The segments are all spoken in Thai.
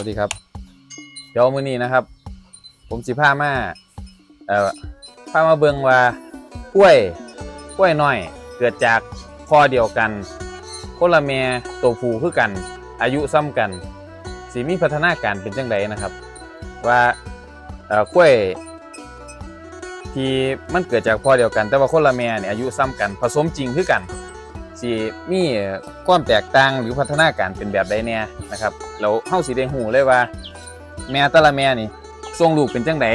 วัสดีครับ เดี๋ยวมื้อนี้นะครับ ผมสิพามาเอ่อพามาเบิงว่ากล้วยกล้วยน้อย เกิดจากพ่อเดียวกันคนละแม่ตัวผู้คือกัน อายุซ้ำกันสิมีพัฒนาการเป็นจังไดนะครับ ว่าเอ่อกล้วยที่มันเกิดจากพ่อเดียวกัน แต่ว่าคนละแม่เนี่ยอายุซ้ำกัน ผสมจริงคือกัน สิมีความแตกต่างหรือพัฒนาการเป็นแบบใดแน่นะครับแล้วเฮาสิได้ฮู้เลยว่า แม่แต่ละแม่นี่ทรงลูกเป็นจังได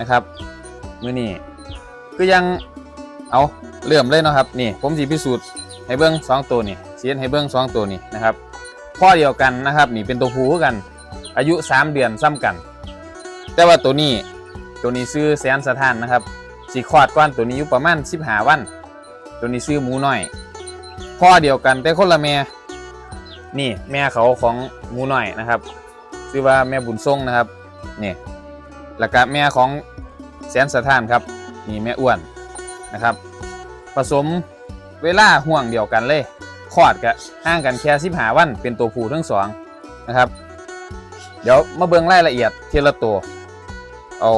นะครับมื้อนี้คือยังเอาเริ่มเลยเนาะครับนี่ผมสิพิสูจน์ให้เบิ่งสองตัวนี่สิเฮ็ดให้เบิ่งสองตัวนี่นะครับพ่อเดียวกันนะครับนี่เป็นตัวผู้กัน อายุ 3 เดือนซ้ำกัน แต่ว่าตัวนี้ตัวนี้ซื้อแสนสถานนะครับสีคอดก้อนตัวนี้อยู่ประมาณ15วัน ตัวนี้ซื้อหมูน้อย พ่อเดียวกัน แต่คนละแม่นี่แม่เขาของหมูน้อยนะครับชื่อว่าแม่บุญทรงนะครับนี่แล้วก็แม่ของแสนสถานครับนี่แม่อ้วนนะครับ ผสมเวลาห่วงเดียวกันเลยคลอดกับห่างกันแค่15วันเป็นตัวผู้ทั้งสองนะครับ เดี๋ยวมาเบิ่งรายละเอียดทีละตัว เอา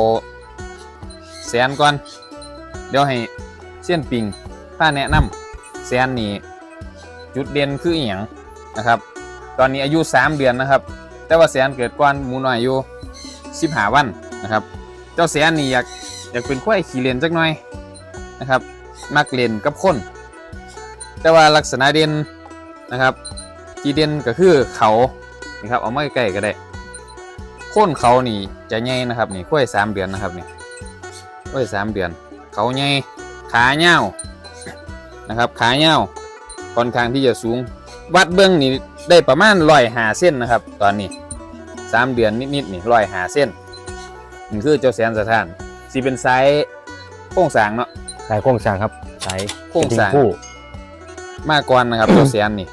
แสนก่อน เดี๋ยวให้เส้นปิงถ้าแนะนำแสนนี่ จุดเด่นคืออีหยังนะครับ ตอนนี้อายุ 3 เดือนนะครับ แต่ว่าแสนเกิดก่อนหมูน้อยอายุ15วันนะครับ เจ้าแสนนี่อยากอยากเป็นควายขี่เลนจักหน่อยนะครับ มักเลนกับคนแต่ว่าลักษณะเด่นนะครับที่เด่นก็คือเขานี่ครับเอามาใกล้ๆก็ได้โค่นเขานี่จะใหญ่นะครับนี่กล้วยสามเดือนนะครับนี่กล้วยสามเดือน เขาใหญ่ขาเหี่ยวนะครับขาเหี่ยว ค่อนข้างที่จะสูง วัดเบื้องนี่ได้ประมาณร้อยหาเส้นนะครับ ตอนนี้สามเดือนนิดๆนี่ร้อยหาเส้นนี่คือเจ้าแสนสถานสีเป็นไซส์โค้งสร้างเนาะสายโค้งสร้างครับสายโค้งสร้างกระทิผู้มากกว่านะครับ เจ้าแสนนี่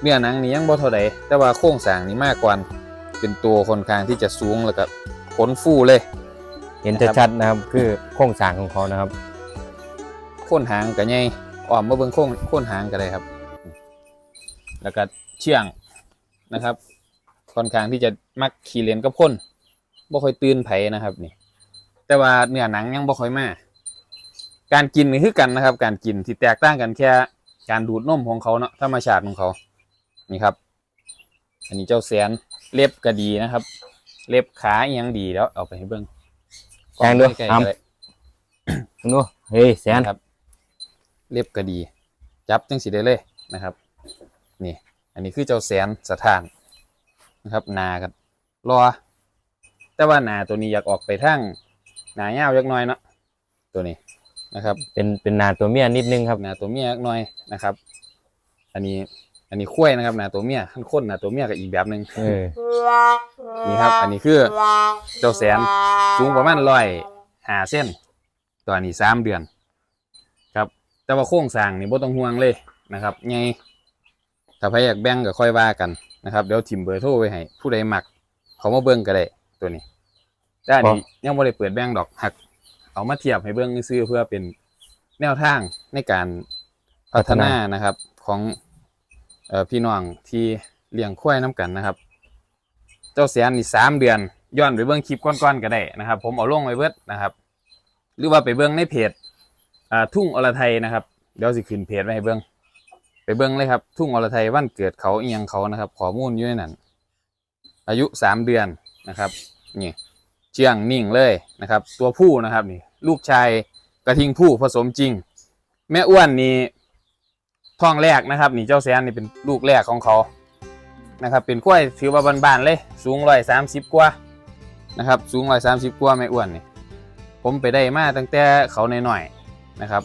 เนื้อหนังนี่ยังบ่เท่าใดแต่ว่าโค้งสร้างนี่มากกว่าเป็นตัวค่อนข้างที่จะสูงแล้วก็ขนฟูเลย เห็นชัดๆนะครับ คือโค้งสร้างของเขานะครับโค่นหางก็ใหญ่อ้อมมาเบิ่งโค้นโค่นหางก็ได้ครับ แล้วก็เชื่องนะครับ ค่อนข้างที่จะมักขี่เลนกับคนบ่ค่อยตื่นไผนะครับนี่ แต่ว่าเนื้อหนังยังบ่ค่อยมาการกินนี่คือกันนะครับ การกินที่แตกต่างกันแค่การดูดนมของเขาเนาะธรรมชาติของเขานี่ครับ อันนี้เจ้าแสนเล็บก็ดีนะครับ เล็บขาอีหยังดีแล้วเอาไปให้เบิ่งแจ้งด้วยใกล้ๆครับก็ได้คุณดูเฮ้ยแสนนะครับเรียบก็ดี จับจังสีได้เลยนะครับ นี่ อันนี้คือเจ้าแสนสถานนะครับหนากันรอ แต่ว่าหนาตัวนี้อยากออกไปทางหนาเงาวยักหน้อยเนาะตัวนี้นะครับเป็นเป็นนาตัวเมียนิดนึงครับหนาตัวเมียยักหน้อยนะครับ อันนี้อันนี้คุ้ยนะครับหนาตัวเมียขั้นข้นหนาตัวเมียกับอีกแบบหนึ่งเออนี่ครับ อันนี้คือเจ้าแสนสูงประมาณร้อยหาเส้นตัวนี้สามเดือน ครับ แต่ว่าโครงสร้างนี่บ่ต้องห่วงเลยนะครับไง ถ้าใครอยากแบ่งก็ค่อยว่ากันนะครับเดี๋ยวทิมเบอร์โทรไว้ให้ผู้ใดมัก เขามาเบิ่งก็ได้ตัวนี้ด้านนี้ยังบ่ได้เปิดแบ่งดอกหัก เอามาเทียบให้เบิ่งซื้อเพื่อเป็นแนวทางในการพัฒนานะครับ ของเอ่อพี่น้องที่เลี้ยงควายน้กันนะครับ เจ้าแสนนี่สามเดือน ย้อนไปเบิ่งคลิปก้อนๆก็ได้นะครับ ผมเอาลงไว้เบิดนะครับ หรือว่าไปเบิ่งในเพจอ่าทุ่งอรไทยนะครับ เดี๋ยวสิขึ้นเพจไว้ให้เบิ่ง ไปเบิ่งเลยครับ ทุ่งอรไทยวันเกิดเขาเอียงเขานะครับข้อมูลอยู่ในนั้นอายุสามเดือนนะครับนี่เชียงนิ่งเลยนะครับ ตัวผู้นะครับนี่ ลูกชายกระทิงผู้ผสมจริง แม่อ้วนนี่ท้องแรกนะครับ นี่เจ้าแสนนี่เป็นลูกแรกของเขานะครับ เป็นกล้วยถือว่าบานๆเลย สูงร้อยสามสิบกว่านะครับ สูงร้อยสามสิบกว่าไม่อ้วนนี่ผมไปได้มาตั้งแต่เขาในหน่อยๆนะครับ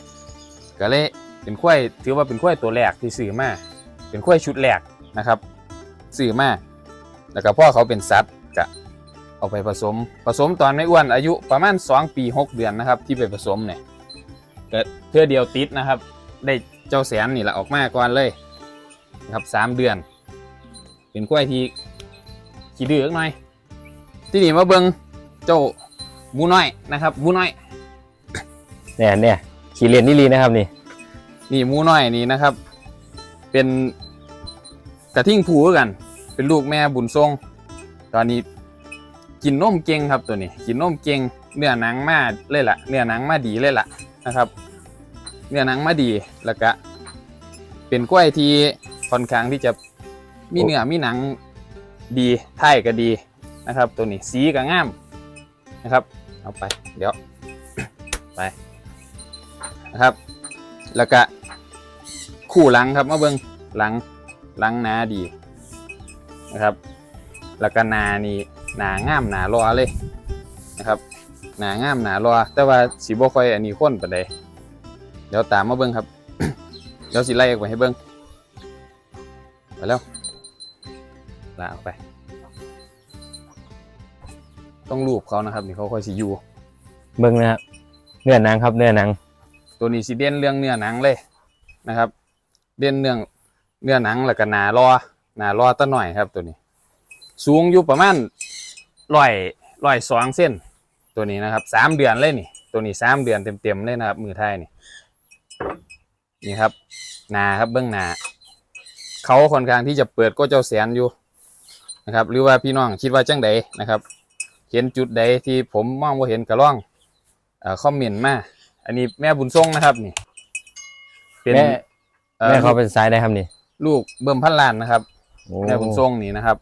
ก็เลย เป็นกล้วยถือว่าเป็นกล้วยตัวแรกที่ซื้อมาเป็นกล้วยชุดแรกนะครับซื้อมาแล้วก็พ่อเขาเป็นสัตว์ก็เอาไปผสม ผสมตอนไม่อ้วนอายุประมาณ 2 ปี 6 เดือนนะครับ ที่ไปผสมเนี่ยก็เพื่อเดียวติดนะครับ ได้เจ้าแสนนี่แหละออกมาก่อนเลยนะครับสามเดือน เป็นกล้วยที่ขี้ดื้อหน่อย ที่นี่มาเบิงเจ้ามูน้อยนะครับมูน้อยเนี่ยเนี่ยขี่เรียนนี่ลีนะครับนี่ นี่มูน้อยนี่นะครับ เป็นกระทิ่งผูกัน เป็นลูกแม่บุญทรง ตอนนี้กินนมเก่งครับตัวนี้ กินนมเก่งเนื้อหนังมาเลยล่ะเนื้อหนังมาดีเลยล่ะนะครับ เนื้อหนังมาดีแล้วก็เป็นกล้วยที่ค่อนข้างที่จะมีเนื้อมีหนังดีไท่ก็ดีนะครับ ตัวนี้สีก็งามนะครับ เอาไป เดี๋ยวไปนะครับ แล้วก็คู่หลังครับมาเบิ้งหลังหลังหนาดีนะครับ แล้วก็นานี่หนางามหนารอเลยนะครับ หนางามหนารอแต่ว่าสีบ่ค่อยอันนี้ข้นปานใดเดี๋ยวตามมาเบิ้งครับ เดี๋ยวสิไล่ออกไปให้เบิ้งไปแล้วลาออกไป ต้องรูปเขานะครับนี่เขาค่อยสิอยู่เบิ่งนะครับเนื้อหนังครับเนื้อหนัง ตัวนี้สิเด่นเรื่องเนื้อหนังเลยนะครับ เด่นเรื่องเนื้อหนังแล้วก็หนารอหนารอตะหน่อยครับตัวนี้ สูงอยู่ประมาณร้อยร้อยสองเส้น ตัวนี้นะครับสามเดือนเลยนี่ ตัวนี้สามเดือนเต็มๆเลยนะครับ มือไทยนี่นี่ครับหนาครับเบื้องหนาเขาค่อนข้างที่จะเปิดก็เจ้าแสนอยู่นะครับ หรือว่าพี่น้องคิดว่าจังใดนะครับ เห็นจุดใดที่ผมมองว่าเห็นกระล่องอคอมเมนต์มา อันนี้แม่บุญทรงนะครับนี่ เป็นแม่อ่อแม่เขาเป็นสายได้ครับนี่ลูกเบิ่มพันล้านนะครับ โอ้แม่บุญทรงนี่นะครับ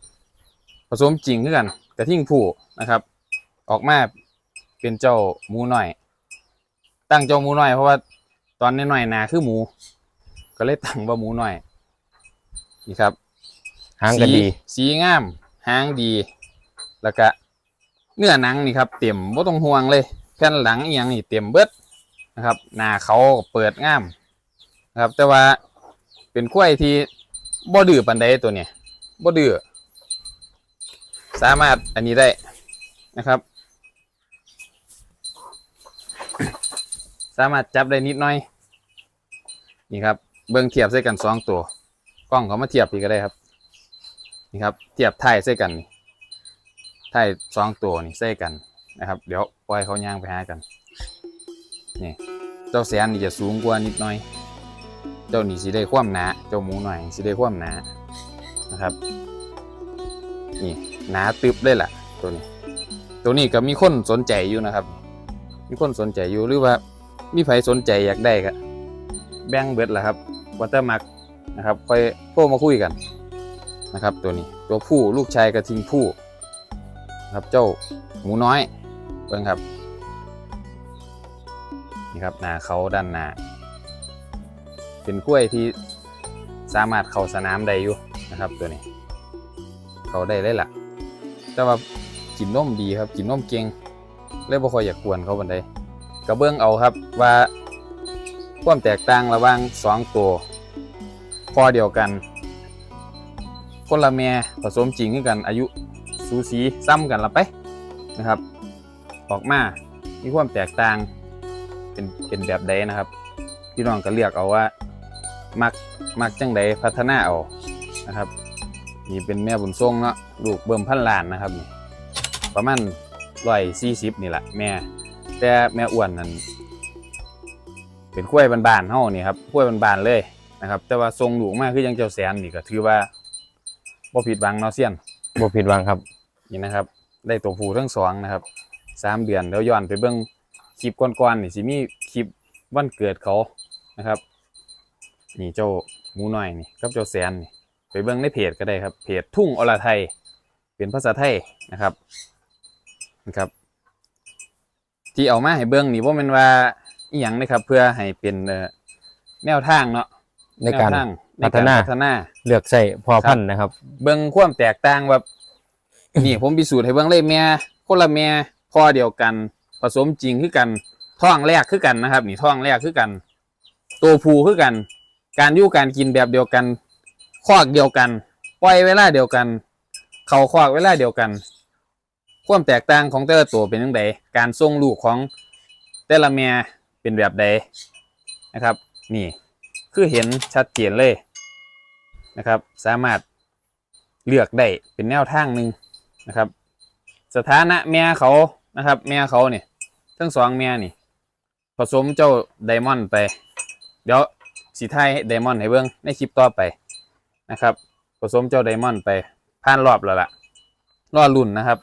ผสมจริงขึ้นกันกระทิ่งผู้นะครับ ออกมาเป็นเจ้าหมูน้อย ตั้งเจ้าหมูน้อยเพราะว่าตอนน้อยๆหนาคือหมู ก็เลยตั้งว่าหมูน้อยนี่ครับ หางก็ดี สีสีงาม หางดี แล้วก็เนื้อหนังนี่ครับ เต็มบ่ต้องห่วงเลย แผ่นหลังอีหยังนี่เต็มเบิด นะครับหน้าเขาเปิดง่ามนะครับ แต่ว่าเป็นกล้วยที่บ่ดื้อปานใดตัวเนี้ยบ่ดื้อสามารถอันนี้ได้นะครับ สามารถจับได้นิดหน่อย นี่ครับ เบิ่งเทียบใส่กันสองตัวกล้องเขามาเทียบอีกก็ได้ครับ นี่ครับ เทียบถ่ายใส่กันนี่ถ่ายสองตัวนี่ใส่กันนะครับ เดี๋ยวปล่อยเขาย่างไปหากัน นี่ เจ้าแสนนี่จะสูงกว่านิดหน่อย เจ้านี่สิได้ความหนา เจ้าหมูหน่อยสิได้ความหนา นะครับ นี่หนาตึบเลยล่ะ ตัวนี้ ตัวนี้ก็มีคนสนใจอยู่นะครับ มีคนสนใจอยู่หรือว่า มีใครสนใจอยากได้ก็แบ่งเบิดล่ะครับวัตเตอร์มักนะครับค่อยโทรมาคุยกันนะครับ ตัวนี้ตัวผู้ลูกชายกระทิงผู้นะครับเจ้าหมูน้อยเบิ่งครับ นี่ครับนาเขาด้านหน้าเป็นกล้วยที่สามารถเข้าสนามได้อยู่นะครับตัวนี้ เขาได้เลยล่ะ แต่ว่ากินนมดีครับกินนมเก่งเลยบ่ค่อยอยากกวนเขาบันไดกระเบื้องเอาครับว่าความแตกต่างระหว่างสองตัวพอเดียวกัน คนละแม่ผสมจริงกันอายุสูสีซ้ำกันละไปนะครับ ออกมา มีความแตกต่าง เป็นเป็นแบบใดนะครับพี่น้องก็เลือกเอาว่ามักมักจังใดพัฒนาเอานะครับนี่เป็นแม่บุญทรงเนาะลูกเบิ่มพันล้านนะครับนี่ประมาณร้อยสี่สิบนี่แหละแม่ แต่แม่อ้วนนั่นเป็นกล้วยบานๆเฮานี่ครับกล้วยบานๆเลยนะครับ แต่ว่าทรงลูกมากคือยังเจ้าแสนนี่ก็ถือว่าบ่ผิดหวังเนาะเซียนบ่ผิดหวังครับนี่นะครับ ได้ตัวผู้ทั้งสองนะครับสามเดือนแล้วย้อนไปเบิ่ง คลิปก่อนๆนี่สิมีคลิปวันเกิดเขานะครับ นี่เจ้าหมูน้อยนี่กับเจ้าแสนนี่ไปเบิ่งในเพจก็ได้ครับ เพจทุ่งอรไทย เป็นภาษาไทยนะครับนะครับ ที่เอามาให้เบิ่งนี่ว่ามันว่าอีหยังนะครับ เพื่อให้เป็นเอ่อแนวทางเนาะในการแวทงในพัฒนาพัฒนา เลือกใส่พอพันธุ์นะครับ เบิ่งความแตกต่างแบบ นี่ผมพิสูจน์ให้เบิ่งเลยแม่คนละแม่พ่อเดียวกัน ผสมจริงคือกันท้องแรกคือกันนะครับ นี่ท้องแรกคือกัน ตัวผู้คือกัน การยู่การกินแบบเดียวกันคอกเดียวกัน ปล่อยเวลาเดียวกัน เขาคอกเวลาเดียวกันความแตกต่างของแต่ละตัวเป็นยังไงการส่งลูกของแต่ละแม่เป็นแบบใดนะครับ นี่คือเห็นชัดเจนเลยนะครับ สามารถเลือกได้เป็นแนวทางหนึ่งนะครับ สถานะแม่เขา นะครับ แม่เขาเนี่ยทั้งสองแม่นี่ ผสมเจ้าไดมอนด์ไป เดี๋ยวสีไทยไดมอนด์ให้เบิ้งในคลิปต่อไปนะครับ ผสมเจ้าไดมอนด์ไปผ่านรอบแล้วล่ะรอรุ่นนะครับ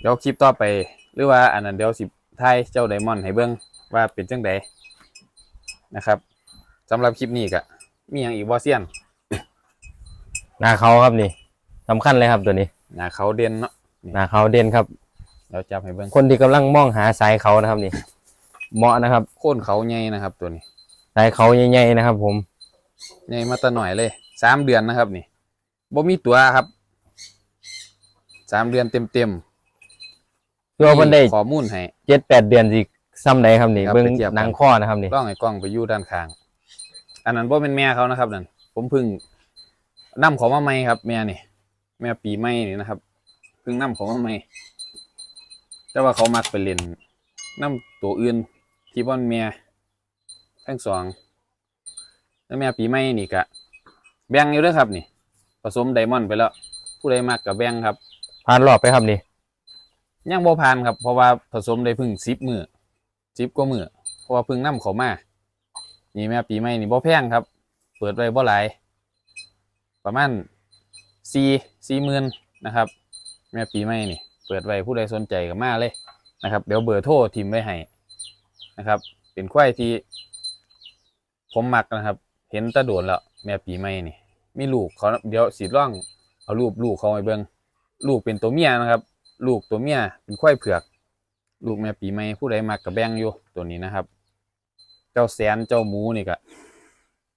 เดี๋ยวคลิปต่อไป หรือว่าอันนั้นเดี๋ยวสิทายเจ้าไดมอนด์ให้เบิ่งว่าเป็นจังไดนะครับสำหรับคลิปนี้ก็มีอย่างอีกบ่เซียนหนาเขาครับนี่สำคัญเลยครับตัวนี้หน้าเขาเด่นเนาะหนาเขาเด่นครับ เดี๋ยวจับให้เบิ่งคนที่กำลังมองหาสายเขานะครับนี่ เหมาะนะครับ โค่นเขาใหญ่นะครับ ตัวนี้สายเขาใหญ่ๆนะครับ ผมใหญ่มาแตะหน่อยเลยสามเดือนนะครับ นี่บ่มีตัวครับสามเดือนเต็มเต็มตัวมันได้ข้อมูลให้เจ็ดแปดเดือนสิซ้ำใดครับนี่ครับเบิ้งไปเทียบกันหนังข้อนะครับนี่กล้องไอ้กล้องไปอยู่ด้านข้าง อันนั้นบ่เป็นแม่เขานะครับนั่นผมเพึ่งนำของมาใหม่ครับ แม่นี่ แม่ปีใหม่นี่นะครับเพิ่งนำของมาใหม่ แต่ว่าเขามักไปเล่นนำตัวอื่นที่บ่อนแม่ทั้งสองแล้วแม่ปีใหม่นี่ก็แบ่งอยู่เด้วยครับนี่ ผสมไดมอนด์ไปแล้ว ผู้ใดมักก็แบ่งครับ ผ่านรอบไปครับนี่ยังบ่ผ่านครับ เพราะว่าผสมได้เพึ่งสิบมือสิบกว่ามือเพราะว่าเพึ่งนํเขามา นี่แม่ปีใหม่นี่บ่แพงครับ เปิดไว้บ่หลาย ประมาณสี่สี่หมื่นนะครับ แม่ปีใหม่นี่ เปิดไว้ผู้ใดสนใจก็มาเลยนะครับเดี๋ยวเบอร์โทรทิมไว้ให้นะครับ เป็นควายที่ผมมักนะครับ เห็นตะโดนแล้วแม่ปีใหม่นี่มีลูกเขาเดี๋ยวสีร่องเอารูปลูกเขาให้เบิ่งลูกเป็นตัวเมียนะครับ ลูกตัวเมียเป็นควายเผือก ลูกแม่ปีใหม่ผู้ใดมักกับแบงอยู่ตัวนี้นะครับ เจ้าแสนเจ้าหมูนี่ก็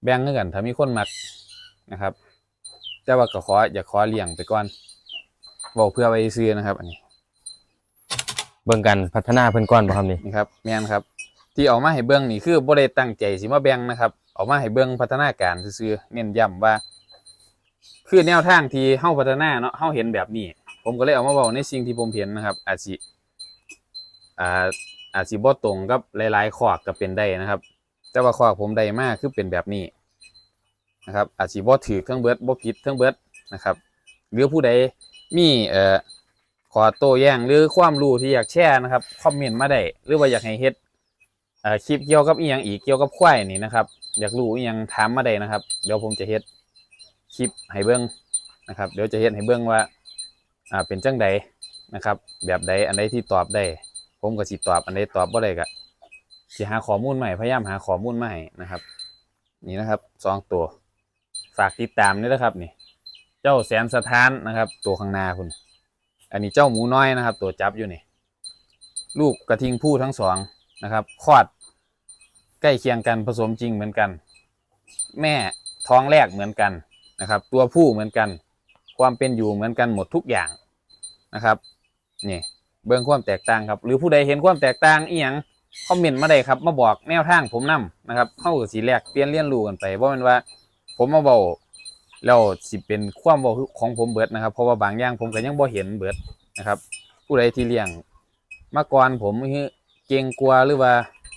แบงกันถ้ามีคนมักนะครับแต่ว่าก็ขออย่าขอเลี้ยงไปก่อนบอกเพื่อไปซื้อนะครับ อันนี้ เบิ่งกันพัฒนาเพิ่นก้อนบ่ครับนี่นี่ครับแม่นครับ ที่ออกมาให้เบิ่งนี่คือบ่ได้ตั้งใจสิมาแบ่งนะครับออกมาให้เบิ่งพัฒนาการซื่อๆเน้นย้ำว่า คือแนวทางที่เฮาพัฒนาเนาะเฮาเห็นแบบนี้ ผมก็เลยเอามาเว้าในสิ่งที่ผมเห็นนะครับ อาจสิอ่าอาจสิบ่ตรงกับหลายๆข้อก็เป็นได้นะครับ แต่ว่าข้อผมได้มากคือเป็นแบบนี้นะครับอาจสิบ่ถือเครื่องเบิดบ่ผิดเครื่องเบิดนะครับ หรือผู้ใดมีเอ่อ ขอโต้แย้งหรือความรู้ที่อยากแชร์นะครับคอมเมนต์มาได้หรือว่าอยากให้เฮ็ดคลิปเกี่ยวกับอีหยังอีกเกี่ยวกับควายนี่นะครับ อยากรู้อีหยังถามมาได้นะครับ เดี๋ยวผมจะเฮ็ดคลิปให้เบิ่งนะครับ เดี๋ยวจะเฮ็ดให้เบิ่งว่าอ่าเป็นจังใดนะครับ แบบใดอันใดที่ตอบได้ ผมก็สิตอบอันใดตอบบ่ได้ก็สิหาข้อมูลใหม่พยายามหาข้อมูลใหม่นะครับ นี่นะครับสองตัวฝากติดตามด้วยนะครับนี่ เจ้าแสนสถานนะครับ ตัวข้างหน้าคุณ อันนี้เจ้าหมูน้อยนะครับ ตัวจับอยู่นี่ ลูกกระทิงผู้ทั้งสองนะครับคลอดใกล้เคียงกันผสมจริงเหมือนกัน แม่ท้องแรกเหมือนกันนะครับ ตัวผู้เหมือนกัน ความเป็นอยู่เหมือนกันหมดทุกอย่างนะครับนี่เบื้องความแตกต่างครับ หรือผู้ใดเห็นความแตกต่างอีหยังคอมเมนต์มาได้ครับ มาบอกแนวทางผมนํนะครับเข้ากับสีแรกเปลี่ยนเรียนรู้กันไปเพราะมันว่า ผมมาเบา แล้วสิเป็นความบาของผมเบิดนะครับ เพราะว่าบางอย่างผมก็ยังบ่เห็นเบิดนะครับ ผู้ใดที่เลี้ยงมาก่อนผมคือเก่งกลัวหรือว่า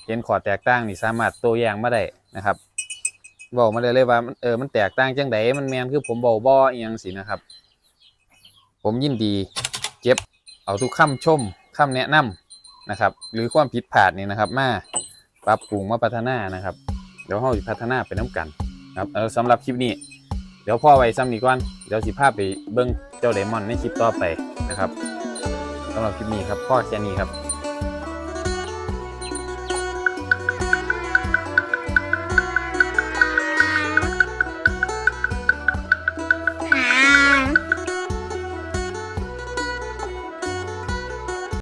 เห็นขอแตกต่างนี่สามารถโต้แย้งมาได้นะครับบอกมาได้เลยว่าเออมันแตกต่างจังไดมันแมนคือผมเบาบ่อยังสินะครับ ผมยินดีเก็บเอาทุกคำชมคำแนะนำนะครับ หรือความผิดพลาดนี่นะครับ มาปรับปรุงมาพัฒนานะครับ เดี๋ยวเราพัฒนาไปน้กันครับแล้วสำหรับคลิปนี้ ดี๋ยวพ่อไว้ซ้ำนี้ก่อนเดี๋ยวสิพาไปเบิ้งเจ้าไดมอนด์ในคลิปต่อไปนะครับสำหรับคลิปนี้ครับพ่อแค่นี้ครับ